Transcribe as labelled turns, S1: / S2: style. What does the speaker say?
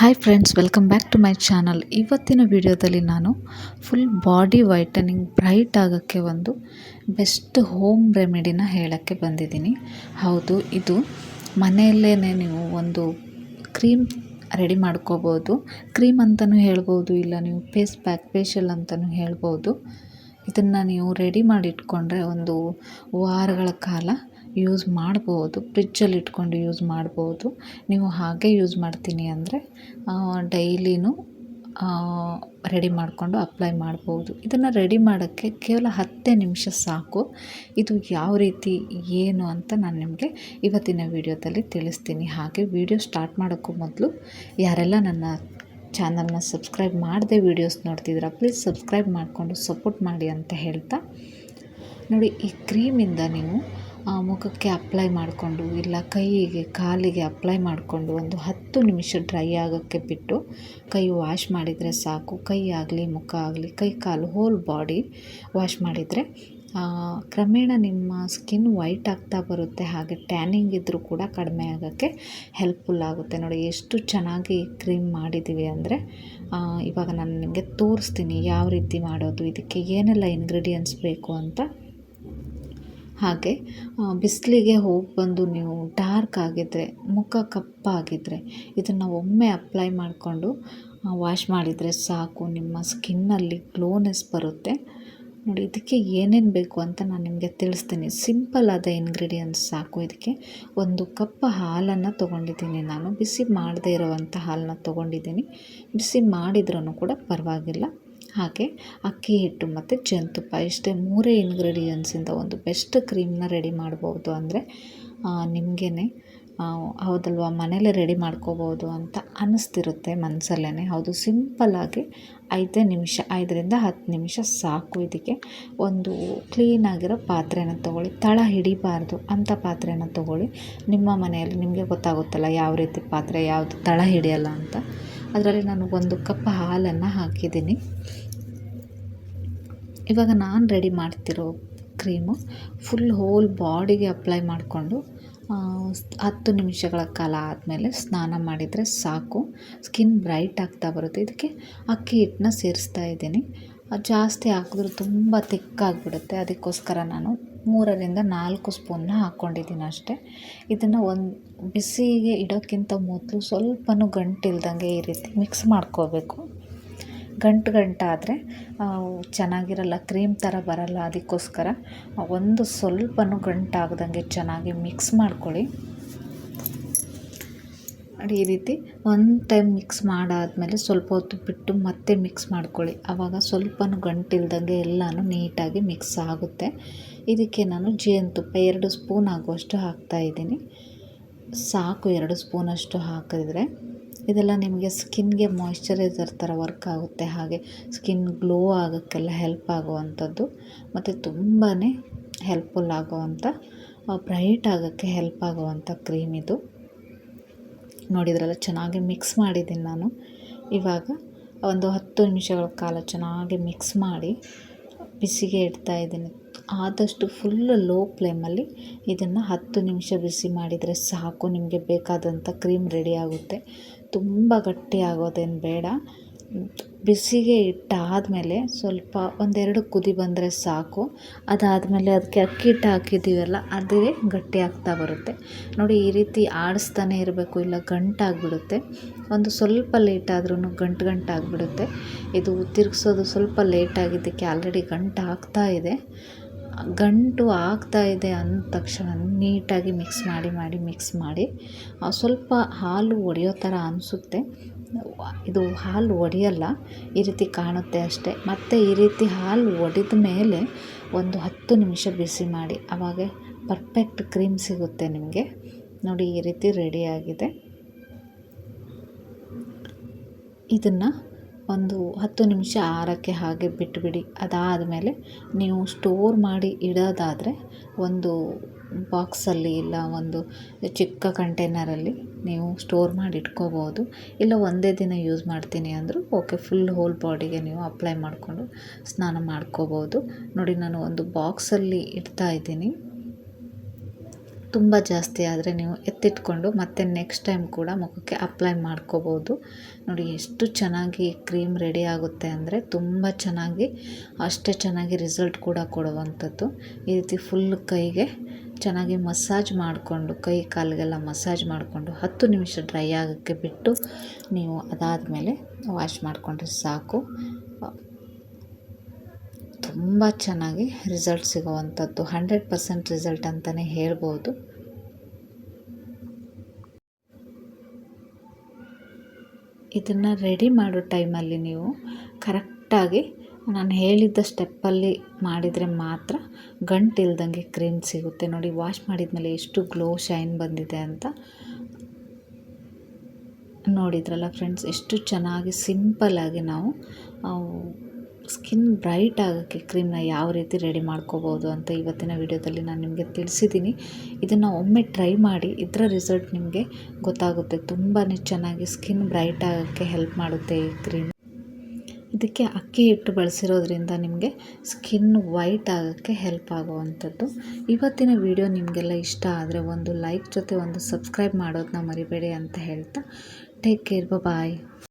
S1: Hi friends welcome back to my channel ಇವತ್ತಿನ ವಿಡಿಯೋದಲ್ಲಿ ನಾನು ಫುಲ್ ಬಾಡಿ ವೈಟನಿಂಗ್ ಬ್ರೈಟ್ ಆಗೋಕ್ಕೆ ಒಂದು ಬೆಸ್ಟ್ ಹೋಮ್ ರೆಮಿಡಿನ ಹೇಳೋಕ್ಕೆ ಬಂದಿದ್ದೀನಿ. ಹೌದು, ಇದು ಮನೆಯಲ್ಲೇ ನೀವು ಒಂದು ಕ್ರೀಮ್ ರೆಡಿ ಮಾಡ್ಕೋಬೋದು. ಕ್ರೀಮ್ ಅಂತಲೂ ಹೇಳ್ಬೋದು, ಇಲ್ಲ ನೀವು ಫೇಸ್ ಪ್ಯಾಕ್ ಫೇಶಿಯಲ್ ಅಂತಲೂ ಹೇಳ್ಬೋದು. ಇದನ್ನು ನೀವು ರೆಡಿ ಮಾಡಿ ಇಟ್ಕೊಂಡ್ರೆ ಒಂದು ವಾರಗಳ ಕಾಲ ಯೂಸ್ ಮಾಡ್ಬೋದು ಫ್ರಿಜ್ಜಲ್ಲಿ ಇಟ್ಕೊಂಡು ಯೂಸ್ ಮಾಡ್ಬೋದು. ನೀವು ಹಾಗೆ ಯೂಸ್ ಮಾಡ್ತೀನಿ ಅಂದರೆ ಡೈಲಿನೂ ರೆಡಿ ಮಾಡಿಕೊಂಡು ಅಪ್ಲೈ ಮಾಡ್ಬೋದು. ಇದನ್ನು ರೆಡಿ ಮಾಡೋಕ್ಕೆ ಕೇವಲ ಹತ್ತೇ ನಿಮಿಷ ಸಾಕು. ಇದು ಯಾವ ರೀತಿ, ಏನು ಅಂತ ನಾನು ನಿಮಗೆ ಇವತ್ತಿನ ವಿಡಿಯೋದಲ್ಲಿ ತಿಳಿಸ್ತೀನಿ. ಹಾಗೆ ವಿಡಿಯೋ ಸ್ಟಾರ್ಟ್ ಮಾಡೋಕ್ಕೂ ಮೊದಲು, ಯಾರೆಲ್ಲ ನನ್ನ ಚಾನಲ್ನ ಸಬ್ಸ್ಕ್ರೈಬ್ ಮಾಡದೆ ವೀಡಿಯೋಸ್ ನೋಡ್ತಿದ್ದೀರಾ ಪ್ಲೀಸ್ ಸಬ್ಸ್ಕ್ರೈಬ್ ಮಾಡಿಕೊಂಡು ಸಪೋರ್ಟ್ ಮಾಡಿ ಅಂತ ಹೇಳ್ತಾ, ನೋಡಿ ಈ ಕ್ರೀಮಿಂದ ನೀವು ಮುಖಕ್ಕೆ ಅಪ್ಲೈ ಮಾಡಿಕೊಂಡು, ಇಲ್ಲ ಕೈಗೆ, ಕಾಲಿಗೆ ಅಪ್ಲೈ ಮಾಡಿಕೊಂಡು ಒಂದು ಹತ್ತು ನಿಮಿಷ ಡ್ರೈ ಆಗೋಕ್ಕೆ ಬಿಟ್ಟು ಕೈ ವಾಶ್ ಮಾಡಿದರೆ ಸಾಕು. ಕೈ ಆಗಲಿ, ಮುಖ ಆಗಲಿ, ಕೈ ಕಾಲು ಹೋಲ್ ಬಾಡಿ ವಾಶ್ ಮಾಡಿದರೆ ಕ್ರಮೇಣ ನಿಮ್ಮ ಸ್ಕಿನ್ ವೈಟ್ ಆಗ್ತಾ ಬರುತ್ತೆ. ಹಾಗೆ ಟ್ಯಾನಿಂಗ್ ಇದ್ದರೂ ಕೂಡ ಕಡಿಮೆ ಆಗೋಕ್ಕೆ ಹೆಲ್ಪ್ಫುಲ್ ಆಗುತ್ತೆ. ನೋಡಿ, ಎಷ್ಟು ಚೆನ್ನಾಗಿ ಕ್ರೀಮ್ ಮಾಡಿದ್ದೀವಿ ಅಂದರೆ ಇವಾಗ ನಾನು ನಿಮಗೆ ತೋರಿಸ್ತೀನಿ ಯಾವ ರೀತಿ ಮಾಡೋದು, ಇದಕ್ಕೆ ಏನೆಲ್ಲ ಇಂಗ್ರೀಡಿಯೆಂಟ್ಸ್ ಬೇಕು ಅಂತ. ಹಾಗೆ ಬಿಸಿಲಿಗೆ ಹೋಗಿ ಬಂದು ನೀವು ಡಾರ್ಕ್ ಆಗಿದ್ದರೆ ಮುಖ ಕಪ್ಪಾಗಿದ್ದರೆ ಇದನ್ನು ಒಮ್ಮೆ ಅಪ್ಲೈ ಮಾಡಿಕೊಂಡು ವಾಶ್ ಮಾಡಿದರೆ ಸಾಕು, ನಿಮ್ಮ ಸ್ಕಿನ್ನಲ್ಲಿ ಗ್ಲೋನೆಸ್ ಬರುತ್ತೆ. ನೋಡಿ, ಇದಕ್ಕೆ ಏನೇನು ಬೇಕು ಅಂತ ನಾನು ನಿಮಗೆ ತಿಳಿಸ್ತೀನಿ. ಸಿಂಪಲ್ ಆದ ಇಂಗ್ರೀಡಿಯೆಂಟ್ಸ್ ಸಾಕು. ಇದಕ್ಕೆ ಒಂದು ಕಪ್ ಹಾಲನ್ನು ತೊಗೊಂಡಿದ್ದೀನಿ ನಾನು. ಬಿಸಿ ಮಾಡದೇ ಇರೋವಂಥ ಹಾಲನ್ನ ತೊಗೊಂಡಿದ್ದೀನಿ. ಬಿಸಿ ಮಾಡಿದ್ರೂ ಕೂಡ ಪರವಾಗಿಲ್ಲ. ಹಾಗೆ ಅಕ್ಕಿ ಹಿಟ್ಟು ಮತ್ತು ಜೇನುತುಪ್ಪ, ಇಷ್ಟೇ ಮೂರೇ ಇಂಗ್ರೀಡಿಯೆಂಟ್ಸಿಂದ ಒಂದು ಬೆಸ್ಟ್ ಕ್ರೀಮ್ನ ರೆಡಿ ಮಾಡ್ಬೋದು ಅಂದರೆ ನಿಮಗೇ ಹೌದಲ್ವಾ, ಮನೇಲೇ ರೆಡಿ ಮಾಡ್ಕೋಬೋದು ಅಂತ ಅನ್ನಿಸ್ತಿರುತ್ತೆ ಮನಸ್ಸಲ್ಲೇ ಹೌದು ಸಿಂಪಲ್ಲಾಗಿ ಐದೇ ನಿಮಿಷ, ಐದರಿಂದ ಹತ್ತು ನಿಮಿಷ ಸಾಕು ಇದಕ್ಕೆ. ಒಂದು ಕ್ಲೀನಾಗಿರೋ ಪಾತ್ರೆನ ತೊಗೊಳ್ಳಿ. ತಳ ಹಿಡಿಬಾರ್ದು ಅಂಥ ಪಾತ್ರೆನ ತೊಗೊಳ್ಳಿ. ನಿಮ್ಮ ಮನೆಯಲ್ಲಿ ನಿಮಗೆ ಗೊತ್ತಾಗುತ್ತಲ್ಲ ಯಾವ ರೀತಿ ಪಾತ್ರೆ, ಯಾವುದು ತಳ ಹಿಡಿಯಲ್ಲ ಅಂತ. ಅದರಲ್ಲಿ ನಾನು ಒಂದು ಕಪ್ ಹಾಲನ್ನು ಹಾಕಿದ್ದೀನಿ. ಇವಾಗ ನಾನು ರೆಡಿ ಮಾಡ್ತಿರೋ ಕ್ರೀಮು ಫುಲ್ ಹೋಲ್ ಬಾಡಿಗೆ ಅಪ್ಲೈ ಮಾಡಿಕೊಂಡು ಹತ್ತು ನಿಮಿಷಗಳ ಕಾಲ ಆದಮೇಲೆ ಸ್ನಾನ ಮಾಡಿದರೆ ಸಾಕು. ಸ್ಕಿನ್ ಬ್ರೈಟ್ ಆಗ್ತಾ ಬರುತ್ತೆ. ಇದಕ್ಕೆ ಅಕ್ಕಿ ಹಿಟ್ಟನ್ನ ಸೇರಿಸ್ತಾ ಇದ್ದೀನಿ. ಜಾಸ್ತಿ ಹಾಕಿದ್ರೆ ತುಂಬ ತಿಕ್ಕಾಗಿಬಿಡುತ್ತೆ ಅದಕ್ಕೋಸ್ಕರ ನಾನು ಮೂರರಿಂದ ನಾಲ್ಕು ಸ್ಪೂನ್ನ ಹಾಕ್ಕೊಂಡಿದ್ದೀನಿ ಅಷ್ಟೇ. ಇದನ್ನು ಒಂದು ಬಿಸಿಗೆ ಇಡೋಕ್ಕಿಂತ ಮೊದಲು ಸ್ವಲ್ಪನೂ ಗಂಟಿಲ್ದಂಗೆ ಈ ರೀತಿ ಮಿಕ್ಸ್ ಮಾಡ್ಕೋಬೇಕು. ಗಂಟು ಗಂಟಾದರೆ ಚೆನ್ನಾಗಿರಲ್ಲ, ಕ್ರೀಮ್ ಥರ ಬರಲ್ಲ ಅದಕ್ಕೋಸ್ಕರ ಒಂದು ಸ್ವಲ್ಪನೂ ಗಂಟಾಗ್ದಂಗೆ ಚೆನ್ನಾಗಿ ಮಿಕ್ಸ್ ಮಾಡ್ಕೊಳ್ಳಿ. ನೋಡಿ, ಈ ರೀತಿ ಒಂದು ಟೈಮ್ ಮಿಕ್ಸ್ ಮಾಡಾದಮೇಲೆ ಸ್ವಲ್ಪ ಹೊತ್ತು ಬಿಟ್ಟು ಮತ್ತೆ ಮಿಕ್ಸ್ ಮಾಡ್ಕೊಳ್ಳಿ. ಆವಾಗ ಸ್ವಲ್ಪನೂ ಗಂಟಿಲ್ದಂಗೆ ಎಲ್ಲನೂ ನೀಟಾಗಿ ಮಿಕ್ಸ್ ಆಗುತ್ತೆ. ಇದಕ್ಕೆ ನಾನು ಜೇನುತುಪ್ಪ ಎರಡು ಸ್ಪೂನ್ ಆಗುವಷ್ಟು ಹಾಕ್ತಾಯಿದ್ದೀನಿ ಸಾಕು ಎರಡು ಸ್ಪೂನಷ್ಟು ಹಾಕಿದ್ರೆ. ಇದೆಲ್ಲ ನಿಮಗೆ ಸ್ಕಿನ್ಗೆ ಮಾಯಿಶ್ಚರೈಸರ್ ಥರ ವರ್ಕ್ ಆಗುತ್ತೆ. ಹಾಗೆ ಸ್ಕಿನ್ ಗ್ಲೋ ಆಗೋಕ್ಕೆಲ್ಲ ಹೆಲ್ಪ್ ಆಗುವಂಥದ್ದು ಮತ್ತು ತುಂಬಾ ಹೆಲ್ಪ್ಫುಲ್ ಆಗುವಂಥ ಬ್ರೈಟ್ ಆಗೋಕ್ಕೆ ಹೆಲ್ಪ್ ಆಗುವಂಥ ಕ್ರೀಮ್ ಇದು. ನೋಡಿದ್ರಲ್ಲ ಚೆನ್ನಾಗಿ ಮಿಕ್ಸ್ ಮಾಡಿದ್ದೀನಿ ನಾನು. ಇವಾಗ ಒಂದು ಹತ್ತು ನಿಮಿಷಗಳ ಕಾಲ ಚೆನ್ನಾಗಿ ಮಿಕ್ಸ್ ಮಾಡಿ ಬಿಸಿಗೆ ಇಡ್ತಾ ಇದ್ದೀನಿ. ಆದಷ್ಟು ಫುಲ್ ಲೋ ಫ್ಲೇಮಲ್ಲಿ ಇದನ್ನು ಹತ್ತು ನಿಮಿಷ ಬಿಸಿ ಮಾಡಿದರೆ ಸಾಕು. ನಿಮಗೆ ಬೇಕಾದಂಥ ಕ್ರೀಮ್ ರೆಡಿ ಆಗುತ್ತೆ. ತುಂಬ ಗಟ್ಟಿ ಆಗೋದೇನು ಬೇಡ. ಬಿಸಿಗೆ ಇಟ್ಟಾದಮೇಲೆ ಸ್ವಲ್ಪ ಒಂದೆರಡು ಕುದಿ ಬಂದರೆ ಸಾಕು. ಅದಾದಮೇಲೆ ಅದಕ್ಕೆ ಅಕ್ಕಿ ಹಿಟ್ಟು ಹಾಕಿದ್ದೀವಲ್ಲ, ಅದೇ ಗಟ್ಟಿ ಆಗ್ತಾ ಬರುತ್ತೆ. ನೋಡಿ, ಈ ರೀತಿ ಆಡಿಸ್ತಾನೆ ಇರಬೇಕು, ಇಲ್ಲ ಗಂಟಾಗ್ಬಿಡುತ್ತೆ. ಒಂದು ಸ್ವಲ್ಪ ಲೇಟ್ ಆದ್ರೂ ಗಂಟು ಗಂಟಾಗ್ಬಿಡುತ್ತೆ ಇದು ತಿರುಗಿಸೋದು ಸ್ವಲ್ಪ ಲೇಟ್ ಆಗಿದ್ದಕ್ಕೆ ಆಲ್ರೆಡಿ ಗಂಟು ಆಗ್ತಾ ಇದೆ. ಗಂಟು ಆಗ್ತಾ ಇದೆ ಅಂದ ತಕ್ಷಣ ನೀಟಾಗಿ ಮಿಕ್ಸ್ ಮಾಡಿ ಮಾಡಿ ಮಿಕ್ಸ್ ಮಾಡಿ. ಸ್ವಲ್ಪ ಹಾಲು ಒಡೆಯೋ ಥರ ಅನಿಸುತ್ತೆ. ಇದು ಹಾಲು ಒಡೆಯಲ್ಲ, ಈ ರೀತಿ ಕಾಣುತ್ತೆ ಅಷ್ಟೇ. ಮತ್ತು ಈ ರೀತಿ ಹಾಲು ಒಡೆದ ಮೇಲೆ ಒಂದು ಹತ್ತು ನಿಮಿಷ ಬಿಸಿ ಮಾಡಿ. ಆವಾಗ ಪರ್ಫೆಕ್ಟ್ ಕ್ರೀಮ್ ಸಿಗುತ್ತೆ ನಿಮಗೆ. ನೋಡಿ, ಈ ರೀತಿ ರೆಡಿಯಾಗಿದೆ ಇದನ್ನು ಒಂದು ಹತ್ತು ನಿಮಿಷ ಆರೋಕ್ಕೆ ಹಾಗೆ ಬಿಟ್ಟುಬಿಡಿ ಅದಾದಮೇಲೆ ನೀವು ಸ್ಟೋರ್ ಮಾಡಿ ಇಡೋದಾದರೆ ಒಂದು ಬಾಕ್ಸಲ್ಲಿ ಇಲ್ಲ ಒಂದು ಚಿಕ್ಕ ಕಂಟೈನರಲ್ಲಿ ನೀವು ಸ್ಟೋರ್ ಮಾಡಿ ಇಟ್ಕೋಬೋದು. ಇಲ್ಲ ಒಂದೇ ದಿನ ಯೂಸ್ ಮಾಡ್ತೀನಿ ಅಂದರೂ ಓಕೆ ಫುಲ್ ಹೋಲ್ ಬಾಡಿಗೆ ನೀವು ಅಪ್ಲೈ ಮಾಡಿಕೊಂಡು ಸ್ನಾನ ಮಾಡ್ಕೋಬೋದು. ನೋಡಿ, ನಾನು ಒಂದು ಬಾಕ್ಸಲ್ಲಿ ಇಡ್ತಾ ಇದ್ದೀನಿ. ತುಂಬ ಜಾಸ್ತಿ ಆದರೆ ನೀವು ಎತ್ತಿಟ್ಕೊಂಡು ಮತ್ತೆ ನೆಕ್ಸ್ಟ್ ಟೈಮ್ ಕೂಡ ಮುಖಕ್ಕೆ ಅಪ್ಲೈ ಮಾಡ್ಕೋಬೋದು. ನೋಡಿ ಎಷ್ಟು ಚೆನ್ನಾಗಿ ಕ್ರೀಮ್ ರೆಡಿ ಆಗುತ್ತೆ ಅಂದರೆ ತುಂಬ ಚೆನ್ನಾಗಿ, ಅಷ್ಟೇ ಚೆನ್ನಾಗಿ ರಿಸಲ್ಟ್ ಕೂಡ ಕೊಡುವಂಥದ್ದು. ಈ ರೀತಿ ಫುಲ್ ಕೈಗೆ ಚೆನ್ನಾಗಿ ಮಸಾಜ್ ಮಾಡಿಕೊಂಡು, ಕೈ ಕಾಲಿಗೆಲ್ಲ ಮಸಾಜ್ ಮಾಡಿಕೊಂಡು ಹತ್ತು ನಿಮಿಷ ಡ್ರೈ ಆಗೋಕ್ಕೆ ಬಿಟ್ಟು ನೀವು ಅದಾದಮೇಲೆ ವಾಶ್ ಮಾಡಿಕೊಂಡ್ರೆ ಸಾಕು. ತುಂಬ ಚೆನ್ನಾಗಿ ರಿಸಲ್ಟ್ ಸಿಗುವಂಥದ್ದು, ಹಂಡ್ರೆಡ್ ಪರ್ಸೆಂಟ್ ರಿಸಲ್ಟ್ ಅಂತಲೇ ಹೇಳ್ಬೋದು. ಇದನ್ನು ರೆಡಿ ಮಾಡೋ ಟೈಮಲ್ಲಿ ನೀವು ಕರೆಕ್ಟಾಗಿ ನಾನು ಹೇಳಿದ್ದ ಸ್ಟೆಪ್ಪಲ್ಲಿ ಮಾಡಿದರೆ ಮಾತ್ರ ಗಂಟು ಇಲ್ದಂಗೆ ಕ್ರೀಮ್ ಸಿಗುತ್ತೆ. ನೋಡಿ, ವಾಶ್ ಮಾಡಿದ್ಮೇಲೆ ಎಷ್ಟು ಗ್ಲೋ ಶೈನ್ ಬಂದಿದೆ ಅಂತ ನೋಡಿದ್ರಲ್ಲ ಫ್ರೆಂಡ್ಸ್, ಎಷ್ಟು ಚೆನ್ನಾಗಿ ಸಿಂಪಲ್ಲಾಗಿ ನಾವು ಸ್ಕಿನ್ ಬ್ರೈಟ್ ಆಗೋಕ್ಕೆ ಕ್ರೀಮ್ನ ಯಾವ ರೀತಿ ರೆಡಿ ಮಾಡ್ಕೋಬೋದು ಅಂತ ಇವತ್ತಿನ ವಿಡಿಯೋದಲ್ಲಿ ನಾನು ನಿಮಗೆ ತಿಳಿಸಿದ್ದೀನಿ. ಇದನ್ನು ಒಮ್ಮೆ ಟ್ರೈ ಮಾಡಿ, ಇದರ ರಿಸಲ್ಟ್ ನಿಮಗೆ ಗೊತ್ತಾಗುತ್ತೆ. ತುಂಬಾ ಚೆನ್ನಾಗಿ ಸ್ಕಿನ್ ಬ್ರೈಟ್ ಆಗೋಕ್ಕೆ ಹೆಲ್ಪ್ ಮಾಡುತ್ತೆ ಈ ಕ್ರೀಮ್. ಇದಕ್ಕೆ ಅಕ್ಕಿ ಹಿಟ್ಟು ಬಳಸಿರೋದ್ರಿಂದ ನಿಮಗೆ ಸ್ಕಿನ್ ವೈಟ್ ಆಗೋಕ್ಕೆ ಹೆಲ್ಪ್ ಆಗುವಂಥದ್ದು. ಇವತ್ತಿನ ವಿಡಿಯೋ ನಿಮಗೆಲ್ಲ ಇಷ್ಟ ಆದರೆ ಒಂದು ಲೈಕ್ ಜೊತೆ ಒಂದು ಸಬ್ಸ್ಕ್ರೈಬ್ ಮಾಡೋದನ್ನ ಮರಿಬೇಡಿ ಅಂತ ಹೇಳ್ತಾ, ಟೇಕ್ ಕೇರ್ ಬಾಯ್